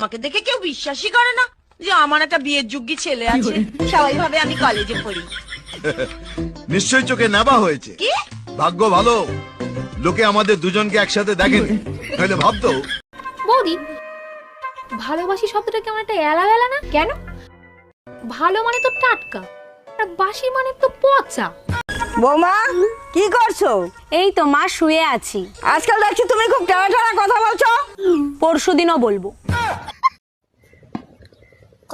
আমাকে দেখে কেউ বিশ্বাসই করে না যে আমার একটা বিয়ের যোগ্যী ছেলে আছে। সবাই ভাবে আমি কলেজে পড়ি। নিশ্চয়ই চোখে নেবা হয়েছে। কি? ভাগ্য ভালো। লোকে আমাদের দুজনকে একসাথে দেখেনি তাহলে ভাবতো। বৌদি ভালোবাসি শব্দটা কেমন একটা এলা এলা না? কেন? ভালো মানে তো টাটকা আর বাসি মানে তো পচা। বৌমা কি করছ? এই তো মা শুয়ে আছি। আজকাল দেখছি তুমি খুব টেরা টেরা কথা বলছো। পরশু দিনও বলব।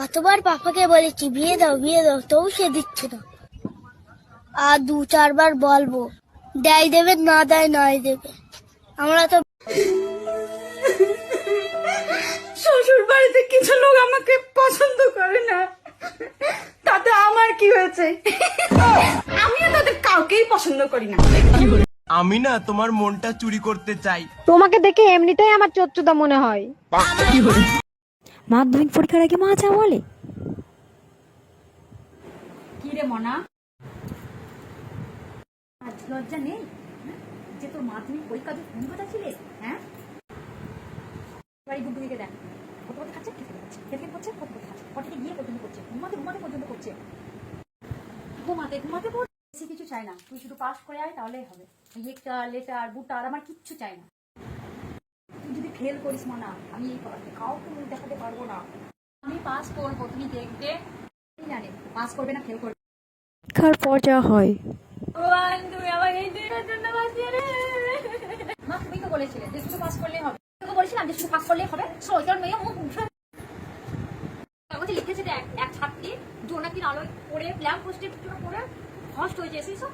কতবার পাপাকে বলেছি বিয়ে দাও বিয়ে দাও তবু সে দিচ্ছে না। আর দু চারবার বলব দেয় দেবে না দেয় নয় দেবে। আমরা তো শ্বশুর বাড়িতে কিছু লোক আমাকে পছন্দ করে না। তাতে আমার কি হয়েছে? আমিও তাদের কাউকেই পছন্দ করি না। আমি না তোমার মনটা চুরি করতে চাই। তোমাকে দেখে এমনিতেই আমার চচ্চুদা মনে হয়। মাধ্যমিক পরীক্ষার আগে মা যা বলে। কি রে মনা? আজ লজ্জা নেই? হ্যাঁ? যে তোর মাধ্যমিক পরীক্ষা দিয়ে ফোন কথা ছিলে? হ্যাঁ? বাড়ি গুড্ডু দিকে দেখ। কত কত খাচ্ছে? খেতে খেতে করছে কত কত খাচ্ছে? গিয়ে পর্যন্ত করছে? ঘুমাতে ঘুমাতে পর্যন্ত করছে? ঘুমাতে ঘুমাতে বেশি কিছু চাই না। তুই শুধু পাস করে আয়, তাহলেই হবে। লেটার লেটার বুটার আমার কিচ্ছু চাই না। তুই ফেল করিস মানা আমি এই পড়াতে কাউকে মুখ দেখাতে পারব না। আমি পাস করব তুমি দেখবে। জানে পাস করবে না ফেল করবে। খার পর যা হয়। ভগবান তুমি আমাকে এই দিনের জন্য বাঁচিয়ে রে। মা তুমি তো বলেছিলে যে শুধু পাস করলেই হবে। তোকে বলেছিলাম যে শুধু পাস করলেই হবে। সোজর মেয়ে মুখ কাগজে লিখেছে দেখ এক ছাত্রী জোনাকির আলোয় পড়ে ল্যাম্প পোস্টের পিছনে পড়ে হস্ট সেই সব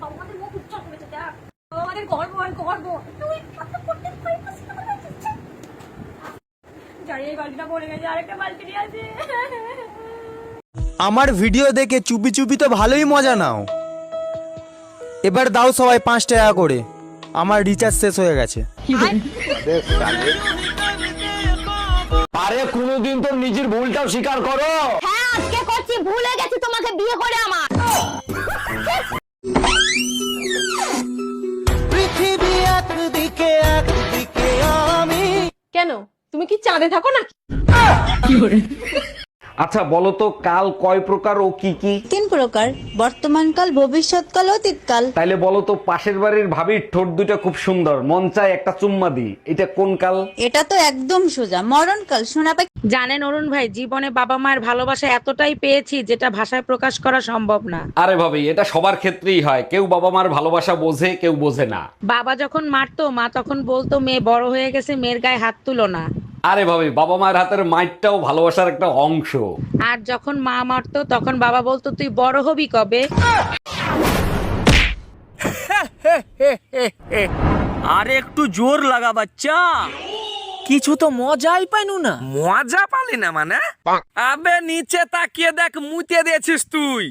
ভগবানের মুখ উচ্চারণ করেছে দেখ। আমাদের গর্ব আর গর্ব। তুই কত করতে পারিস জানি এই বালতিটা পড়ে গেছে আরেকটা বালতি নিয়ে আছে আমার ভিডিও দেখে চুপি চুপি তো ভালোই মজা নাও। এবার দাও সবাই পাঁচ টাকা করে। আমার রিচার্জ শেষ হয়ে গেছে। আরে কোনোদিন তো নিজের ভুলটাও স্বীকার করো। হ্যাঁ আজকে করছি ভুলে গেছি তোমাকে বিয়ে করে আমার। কি চাঁদে থাকো না? আচ্ছা বলো তো কাল কয় প্রকার ও কি কি? তিন প্রকার বর্তমানকাল ভবিষ্যৎকাল অতীতকাল তাইলে বলো তো পাশের বাড়ির ভাবির ঠোঁট দুটা খুব সুন্দর মন চায় একটা চুম্মা দি এটা কোন কাল? এটা তো একদম সোজা মরণকাল শোনা পাই জানেন অরুণ ভাই জীবনে বাবা মায়ের ভালোবাসা এতটাই পেয়েছি যেটা ভাষায় প্রকাশ করা সম্ভব না। আরে ভাবি এটা সবার ক্ষেত্রেই হয়। কেউ বাবা মার ভালোবাসা বোঝে কেউ বোঝে না। বাবা যখন মারতো মা তখন বলতো মেয়ে বড় হয়ে গেছে মেয়ের গায়ে হাত তুলো না। আরে ভাবি বাবা মায়ের হাতের মাইটটাও ভালোবাসার একটা অংশ। আর যখন মা মারতো তখন বাবা বলতো তুই বড় হবি কবে? আরে একটু জোর লাগা বাচ্চা। কিছু তো মজাই পাইনু না। মজা পালি না মানে? আবে নিচে তাকিয়ে দেখ মুতে দিয়েছিস তুই।